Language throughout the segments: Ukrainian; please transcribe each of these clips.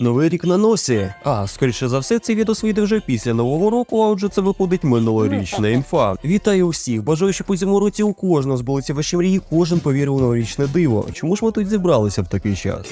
Новий рік на носі. А, скоріше за все, цей відео вийде вже після нового року, а отже, це виходить минулорічна інфа. Вітаю усіх! Бажаю, щоб у цьому році у кожного збулися ваші мрії, кожен повірив у новорічне диво. Чому ж ми тут зібралися в такий час?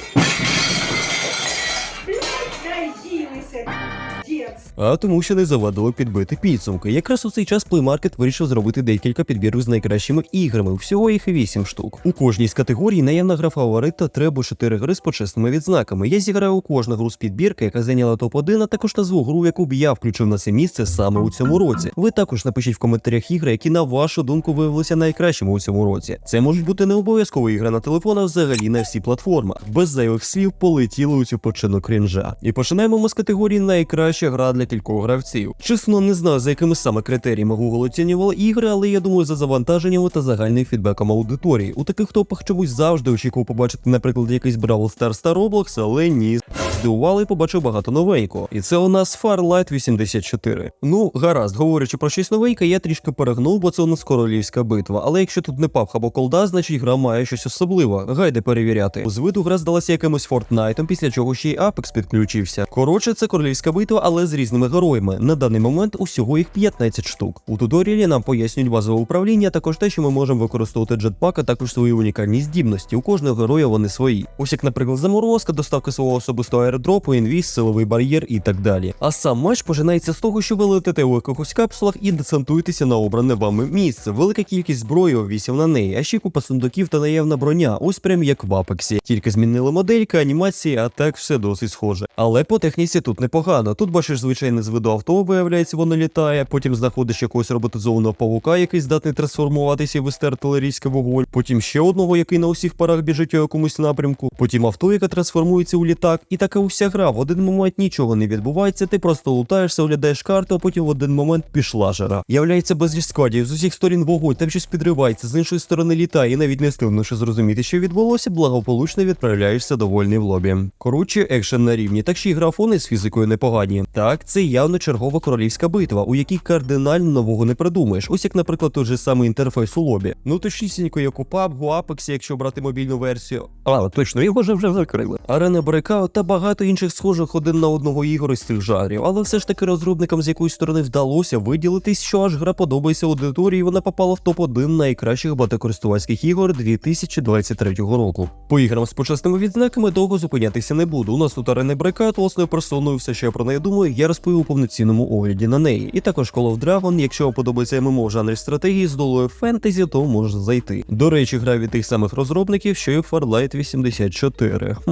А тому, що не завадило підбити підсумки. Якраз у цей час Play Market вирішив зробити декілька підбірок з найкращими іграми. Всього їх 8 штук. У кожній з категорій наявна гра фаворита треба 4 гри з почесними відзнаками. Я зіграю кожну гру з підбірки, яка зайняла топ-1, а також назву гру, яку б я включив на це місце саме у цьому році. Ви також напишіть в коментарях ігри, які на вашу думку виявилися найкращими у цьому році. Це можуть бути не обов'язково ігри на телефон, а взагалі на всі платформах. Без зайвих слів полетіли у цю почину крінжа. І починаємо ми з категорії найкраща гра для кількох гравців. Чесно, не знаю за якими саме критеріями Google оцінювали ігри, але я думаю за завантаженнями та загальним фідбеком аудиторії. У таких топах чомусь завжди очікував побачити, наприклад, якийсь Brawl Stars та Roblox, але ні. Здивували і побачив багато новенького. І це у нас Farlight 84. Ну, гаразд, говорячи про щось новеньке, я трішки перегнув, бо це у нас королівська битва. Але якщо тут не пав або колда, значить гра має щось особливе. Гайде перевіряти. З виду гра здалася якимось Фортнайтом, після чого ще й Apex підключився. Коротше, це королівська битва, але з різними героями. На даний момент усього їх 15 штук. У туторіалі нам пояснюють базове управління, також те, що ми можемо використовувати джетпак, а також свої унікальні здібності. У кожного героя вони свої. Ось як, наприклад, заморозка, доставка свого особистого аеродропу, інвіз, силовий бар'єр і так далі. А сам матч починається з того, що ви летите у якихось капсулах і десантуєтеся на обране вами місце. Велика кількість зброї обвісів на неї, а ще купа сундуків та наявна броня, ось прям як в Апексі. Тільки змінили моделька, анімації, а так все досить схоже. Але по техніці тут непогано. Тут бачиш звичайне з виду авто, виявляється, воно літає. Потім знаходиш якогось роботизованого павука, який здатний трансформуватися і вести артилерійський вогонь. Потім ще одного, який на усіх парах біжить у якомусь напрямку. Потім авто, яке трансформується у літак. І така уся гра. В один момент нічого не відбувається. Ти просто лутаєшся, оглядаєш карту, а потім в один момент пішла жара. Являється безліч складів, з усіх сторін вогонь, там щось підривається, з іншої сторони літає, і навіть не стигнувши що зрозуміти, що відбулося, благополучно відправляєшся довольний в лобі. Коротше, екшен на рівні, так ще й графони з фізикою непогані. Так, це явно чергова королівська битва, у якій кардинально нового не придумаєш. Ось як, наприклад, той же самий інтерфейс у лобі. Ну точнісінько, як у PUBG, у Apex, якщо брати мобільну версію. А, точно, його вже вже закрили. Арена Breakout та багато інших схожих один на одного ігор із цих жанрів, але все ж таки розробникам з якоїсь сторони вдалося виділитись, що аж гра подобається аудиторії, і вона попала в топ-1 найкращих багатокористувацьких ігор 2023 року. По іграм з почесними відзнаками довго зупинятися не буду. У нас тут арена Breakout, власною персоною, все, що я про неї думаю, я у повноцінному огляді на неї. І також Call of Dragon, якщо вам подобається ММО в жанрі стратегії з долою фентезі, то можна зайти. До речі, гра від тих самих розробників, що і Farlight 84. Хм,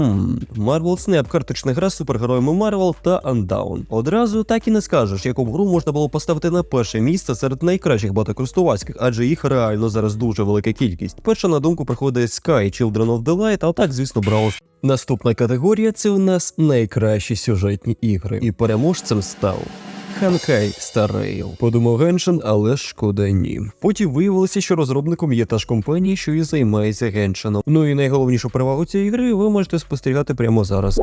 Marvel Snap, карточна гра з супергероями Marvel та Undown. Одразу так і не скажеш, яку гру можна було поставити на перше місце серед найкращих багатокористувацьких, адже їх реально зараз дуже велика кількість. Перша на думку приходить Sky, Children of the Light, а так, звісно, Brawl Наступна категорія це у нас найкращі сюжетні ігри, і переможцем став. Ханкай Star Подумав Геншин, але шкода ні. Потім виявилося, що розробником є та ж компанія, що і займається Геншином. Ну і найголовнішу перевагу цієї гри ви можете спостерігати прямо зараз.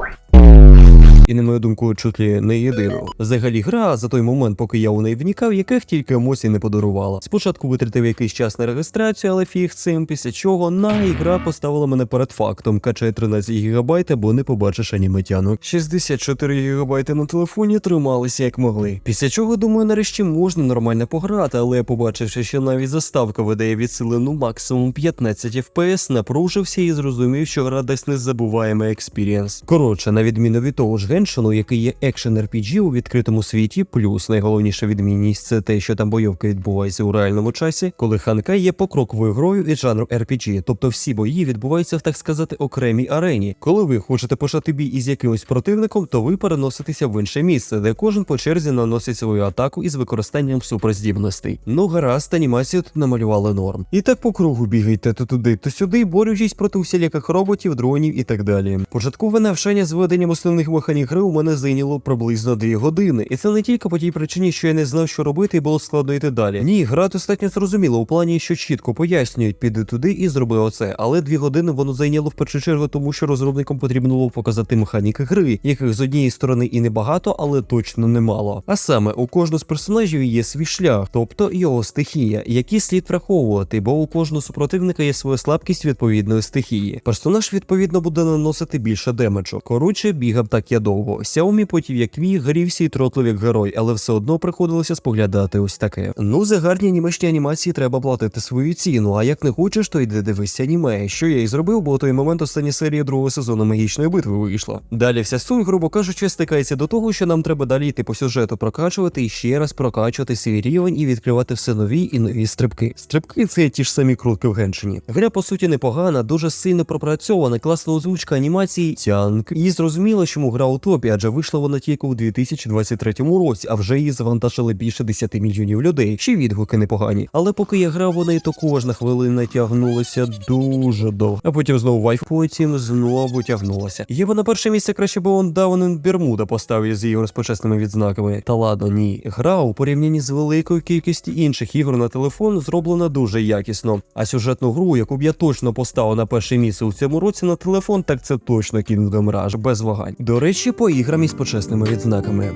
І на мою думку, чуть ли не єдину. Взагалі, гра за той момент, поки я у неї вникав, яких тільки емоцій не подарувала. Спочатку витратив якийсь час на реєстрацію, але фіг цим, після чого на ігра поставила мене перед фактом. Качай 13 ГБ, або не побачиш аніметянок. 64 ГБ на телефоні трималися як могли. Після чого, думаю, нарешті можна нормально пограти, але побачивши, що навіть заставка видає відсилену максимум 15 FPS, напружився і зрозумів, що гра дасть незабуваємий експірієнс. Коротше, на відміну від того ж Геншину, який є екшен RPG у відкритому світі, плюс найголовніша відмінність це те, що там бойовка відбувається у реальному часі, коли Ханкай є покроковою грою від жанру RPG, тобто всі бої відбуваються в так сказати окремій арені. Коли ви хочете почати бій із якимось противником, то ви переноситеся в інше місце, де кожен по черзі наносить свою атаку із використанням суперздібностей. Ну гаразд, анімацію тут намалювали норм. І так по кругу бігайте то туди, то сюди, борючись проти усіляких роботів, дронів і так далі. Початкове навчання з веденням основних механік гри у мене зайняло приблизно 2 години, і це не тільки по тій причині, що я не знав, що робити, і було складно йти далі. Ні, гра достатньо зрозуміла у плані, що чітко пояснюють, піди туди і зроби оце. Але дві години воно зайняло в першу чергу, тому що розробникам потрібно було показати механіки гри, яких з однієї сторони і небагато, але точно немало. А саме у кожного з персонажів є свій шлях, тобто його стихія, які слід враховувати, бо у кожного супротивника є своя слабкість відповідної стихії. Персонаж відповідно буде наносити більше демеджу. Коротше, бігав так я довго. Довго. Xiaomi потів як міг, грівся і тротлив як герой, але все одно приходилося споглядати ось таке. Ну, за гарні анімешні анімації треба платити свою ціну, а як не хочеш, то йди дивись аніме. Що я і зробив, бо у той момент остання серія другого сезону магічної битви вийшла. Далі вся суть, грубо кажучи, стикається до того, що нам треба далі йти по сюжету прокачувати і ще раз прокачувати свій рівень і відкривати все нові і нові стрибки. Стрибки це ті ж самі крутки в Геншині. Гра по суті непогана, дуже сильно пропрацьована, класна озвучка анімації тянк. І зрозуміло, чому гра у топі, адже вийшла вона тільки у 2023 році, а вже її завантажили більше 10 мільйонів людей. Ще відгуки непогані. Але поки я грав, вона і то кожна хвилина тягнулася дуже довго. А потім знову вайф, потім знову тягнулася. Я би на перше місце краще би он Даун Бермуда поставив з її розпочесними відзнаками. Та ладно, ні. Гра у порівнянні з великою кількістю інших ігор на телефон зроблена дуже якісно. А сюжетну гру, яку б я точно поставив на перше місце у цьому році на телефон, так це точно Kingdom Rush, без вагань. До речі, по іграм із почесними відзнаками.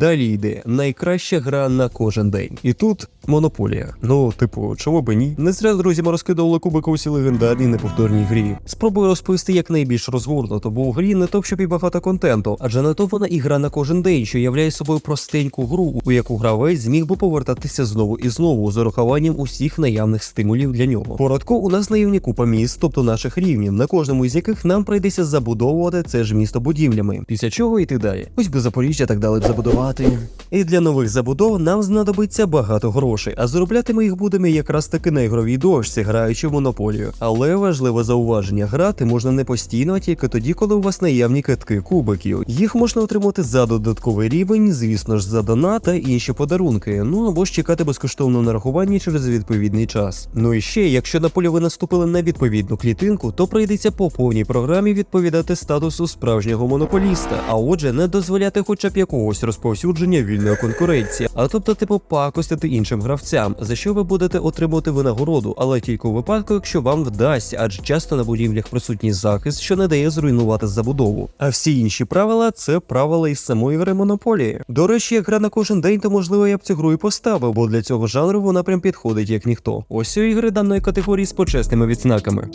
Далі йде найкраща гра на кожен день. І тут монополія. Ну, типу, чому би ні? Не зря з друзями розкидували кубики усі легендарній неповторній грі. Спробую розповісти якнайбільш розгорнуто, бо у грі не то, щоб і багато контенту, адже не то вона і гра на кожен день, що являє собою простеньку гру, у яку гравець зміг би повертатися знову і знову з урахуванням усіх наявних стимулів для нього. Коротко, у нас наявні купа міст, тобто наших рівнів, на кожному із яких нам прийдеться забудовувати це ж місто будівлями. Після чого йти далі. Ось би Запоріжжя так дали б забудувати. І для нових забудов нам знадобиться багато грошей, а заробляти ми їх будемо якраз таки на ігровій дошці, граючи в монополію. Але важливе зауваження: грати можна не постійно, а тільки тоді, коли у вас наявні китки кубиків. Їх можна отримати за додатковий рівень, звісно ж, за донат та інші подарунки. Ну або ж чекати безкоштовно нарахування через відповідний час. Ну і ще, якщо на полі ви наступили на відповідну клітинку, то прийдеться по повній програмі відповідати статусу справжнього монополіста, а отже, не дозволяти хоча б якогось розповсюдження вільної конкуренції, а тобто типу пакостити іншим гравцям, за що ви будете отримувати винагороду, але тільки у випадку, якщо вам вдасться, адже часто на будівлях присутній захист, що не дає зруйнувати забудову. А всі інші правила це правила із самої гри монополії. До речі, як гра на кожен день, то можливо я б цю гру і поставив, бо для цього жанру вона прям підходить як ніхто. Ось у ігри даної категорії з почесними відзнаками.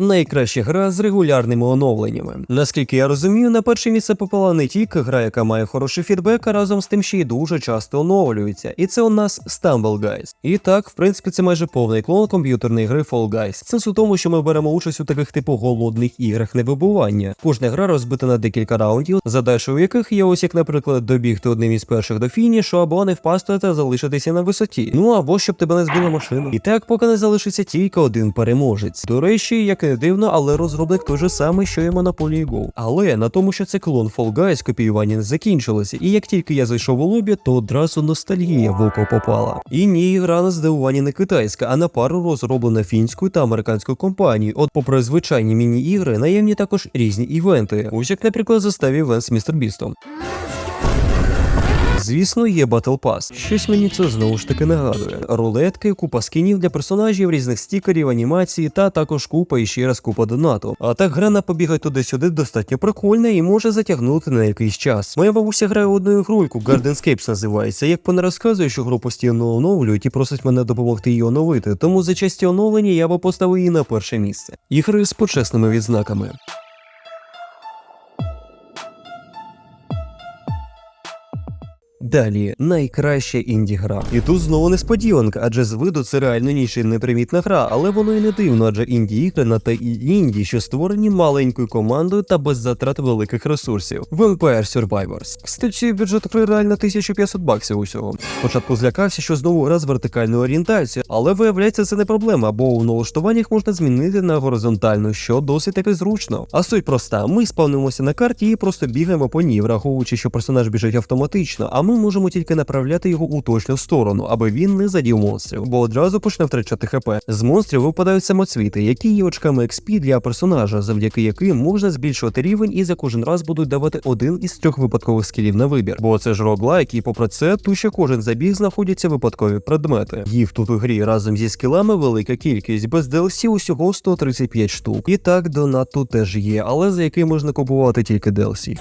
Найкраща гра з регулярними оновленнями. Наскільки я розумію, на перше місце попала не тільки гра, яка має хороший фідбек, а разом з тим ще й дуже часто оновлюється. І це у нас Stumble Guys. І так, в принципі, це майже повний клон комп'ютерної гри Fall Guys. Сенс у тому, що ми беремо участь у таких типу голодних іграх невибування. Кожна гра розбита на декілька раундів, задача у яких є ось як, наприклад, добігти одним із перших до фінішу, або не впасти та залишитися на висоті. Ну або щоб тебе не збила машина. І так, поки не залишиться тільки один переможець. До речі, як не дивно, але розробник той же самий, що і Monopoly Go. Але на тому, що це клон Fall Guys, копіювання не закінчилося, і як тільки я зайшов у лобі, то одразу ностальгія в око попала. І ні, гра на здивування не китайська, а на пару розроблена фінською та американською компанією. От, попри звичайні міні-ігри, наємні також різні івенти. Ось як, наприклад, заставі івент з містер Бістом. Звісно, є Battle Pass. Щось мені це знову ж таки нагадує. Рулетки, купа скінів для персонажів, різних стікерів, анімації та також купа і ще раз купа донату. А так гра на побігай туди-сюди достатньо прикольна і може затягнути на якийсь час. Моя бабуся грає в одну ігрульку, Gardenscapes називається. Як вона розказує, що гру постійно оновлюють і просить мене допомогти її оновити. Тому за часті оновлення я би поставив її на перше місце. Ігри з почесними відзнаками. Далі найкраща інді гра. І тут знову несподіванка, адже з виду це реально і непримітна гра, але воно і не дивно, адже інді ігри на те і інді, що створені маленькою командою та без затрат великих ресурсів. Vampire Survivors. Кстати, бюджет гри реально 1500 баксів усього. Спочатку злякався, що знову гра з вертикальною орієнтацією, але виявляється, це не проблема, бо у налаштуваннях можна змінити на горизонтальну, що досить таки зручно. А суть проста: ми спавнимося на карті і просто бігаємо по ній, враховуючи, що персонаж біжить автоматично, а ми можемо тільки направляти його у точну сторону, аби він не задів монстрів, бо одразу почне втрачати хп. З монстрів випадають самоцвіти, які є очками XP для персонажа, завдяки яким можна збільшувати рівень і за кожен раз будуть давати один із трьох випадкових скілів на вибір. Бо це ж роглайк, і попри це, тут ще кожен забіг знаходяться випадкові предмети. Їх тут у грі разом зі скілами велика кількість, без DLC усього 135 штук. І так донат тут теж є, але за який можна купувати тільки DLC.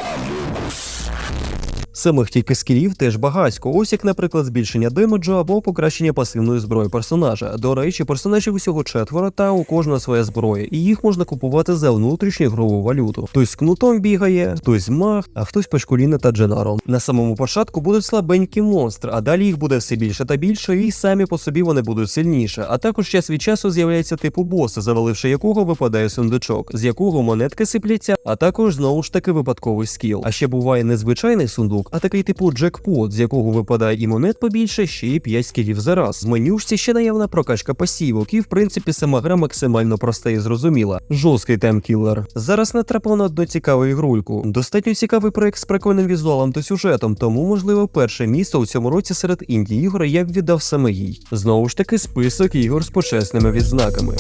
Самих тільки скілів теж багатько, ось як, наприклад, збільшення демеджу або покращення пасивної зброї персонажа. До речі, персонажів усього четверо, та у кожного своя зброя, і їх можна купувати за внутрішню ігрову валюту. Хтось з кнутом бігає, хтось з маг, а хтось пешкуліна та дженаром. На самому початку будуть слабенькі монстри, а далі їх буде все більше та більше, і самі по собі вони будуть сильніше. А також час від часу з'являється типу боса, заваливши якого випадає сундучок, з якого монетки сипляться, а також знову ж таки випадковий скіл. А ще буває не звичайний сундук, а такий типу джекпот, з якого випадає і монет побільше, ще й 5 скілів за раз. В менюшці ще наявна прокачка пасівок, і в принципі сама гра максимально проста і зрозуміла. Жорсткий таймкілер. Зараз натрапив на одну цікаву ігрульку. Достатньо цікавий проект з прикольним візуалом та сюжетом, тому можливо перше місце у цьому році серед інді ігор я б віддав саме їй. Знову ж таки, список ігор з почесними відзнаками.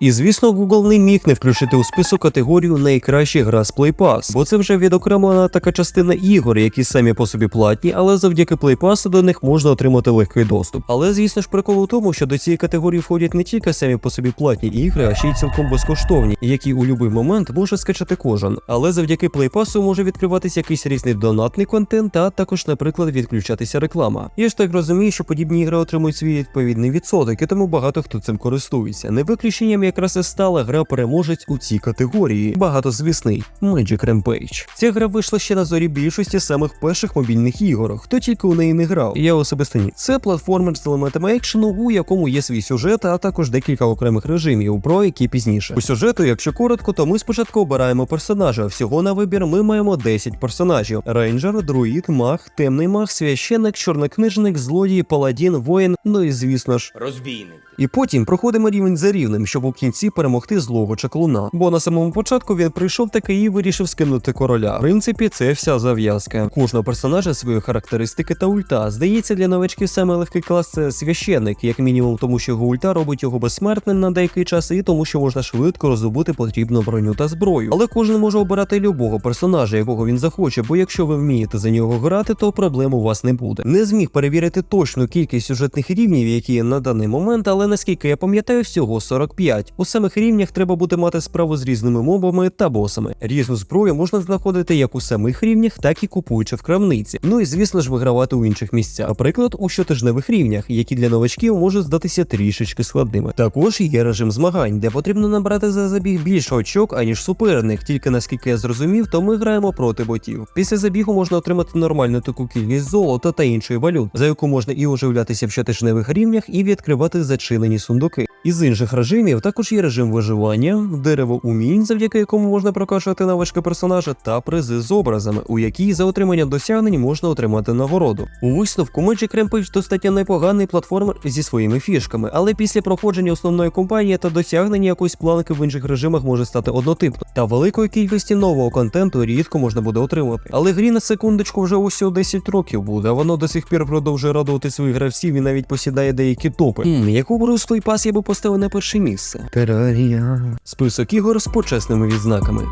І звісно, Google не міг не включити у список категорію найкраща гра з Play Pass, бо це вже відокремлена така частина ігор, які самі по собі платні, але завдяки Play Pass до них можна отримати легкий доступ. Але звісно ж прикол у тому, що до цієї категорії входять не тільки самі по собі платні ігри, а ще й цілком безкоштовні, які у будь-який момент може скачати кожен. Але завдяки Play Pass може відкриватися якийсь різний донатний контент, а також, наприклад, відключатися реклама. Я ж так розумію, що подібні ігри отримують свій відповідний відсоток, і тому багато хто цим користується. Не виключенням якраз і стала гра переможець у цій категорії. Багатозвісний Magic Rampage. Ця гра вийшла ще на зорі більшості самих перших мобільних ігор. Хто тільки у неї не грав. Я особисто ні. Це платформер з елементами екшену, у якому є свій сюжет, а також декілька окремих режимів, про які пізніше. У сюжету, якщо коротко, то ми спочатку обираємо персонажа. Всього на вибір ми маємо 10 персонажів: рейнджер, друїд, маг, темний маг, священник, чорнокнижник, злодій, паладін, воїн. Ну і звісно ж. Розбійник. І потім проходимо рівень за рівнем, щоб у кінці перемогти злого чаклуна. Бо на самому початку він прийшов таки і вирішив скинути короля. В принципі, це вся зав'язка. Кожного персонажа свої характеристики та ульта. Здається, для новачків саме легкий клас це священник, як мінімум, тому що його ульта робить його безсмертним на деякий час, і тому, що можна швидко роздобути потрібну броню та зброю. Але кожен може обирати любого персонажа, якого він захоче, бо якщо ви вмієте за нього грати, то проблем у вас не буде. Не зміг перевірити точну кількість сюжетних рівнів, які є на даний момент, але наскільки я пам'ятаю, всього 45. У самих рівнях треба буде мати справу з різними мобами та босами. Різну зброю можна знаходити як у самих рівнях, так і купуючи в крамниці. Ну і звісно ж вигравати у інших місцях. Наприклад, у щотижневих рівнях, які для новачків можуть здатися трішечки складними. Також є режим змагань, де потрібно набрати за забіг більше очок, аніж суперник. Тільки наскільки я зрозумів, то ми граємо проти ботів. Після забігу можна отримати нормальну таку кількість золота та іншої валют, за яку можна і оживлятися в щотижневих рівнях, і відкривати зачинені сундуки. Із інших режимів також є режим виживання, дерево умінь, завдяки якому можна прокачувати навички персонажа, та призи з образами, у якій за отримання досягнень можна отримати нагороду. У висновку Magic Rampage достатньо непоганий платформер зі своїми фішками, але після проходження основної кампанії та досягнення якоїсь планки в інших режимах може стати однотипно. Та великої кількості нового контенту рідко можна буде отримати. Але грі на секундочку вже усього 10 років буде, а воно до сих пір продовжує радувати своїх гравців і навіть посідає деякі топи. Яку той пас я би поставив на перше місце? Терарія. Список ігор з почесними відзнаками.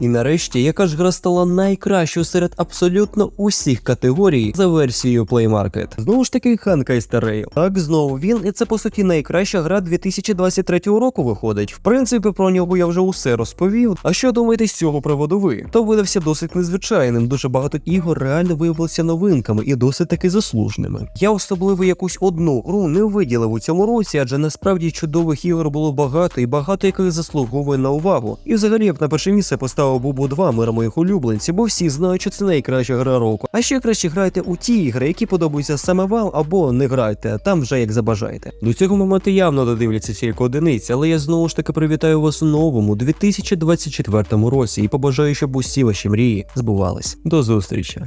І нарешті, яка ж гра стала найкращою серед абсолютно усіх категорій за версією Play Market? Знову ж таки, Hankai Star Так, знову він, і це по суті найкраща гра 2023 року виходить. В принципі, про нього я вже усе розповів. А що думаєте з цього приводу ви? То видався досить незвичайним. Дуже багато ігор реально виявилися новинками і досить таки заслуженими. Я особливо якусь одну гру не виділив у цьому році, адже насправді чудових ігор було багато і багато яких заслуговує на увагу. І взагалі я б на перше місце поставив Бубу 2 мир моїх улюбленців, бо всі знають, що це найкраща гра року. А ще краще грайте у ті ігри, які подобаються саме вам, або не грайте, там вже як забажаєте. До цього моменту явно додивляться тільки одиниці, але я знову ж таки привітаю вас у новому 2024 році і побажаю, щоб усі ваші мрії збувались. До зустрічі!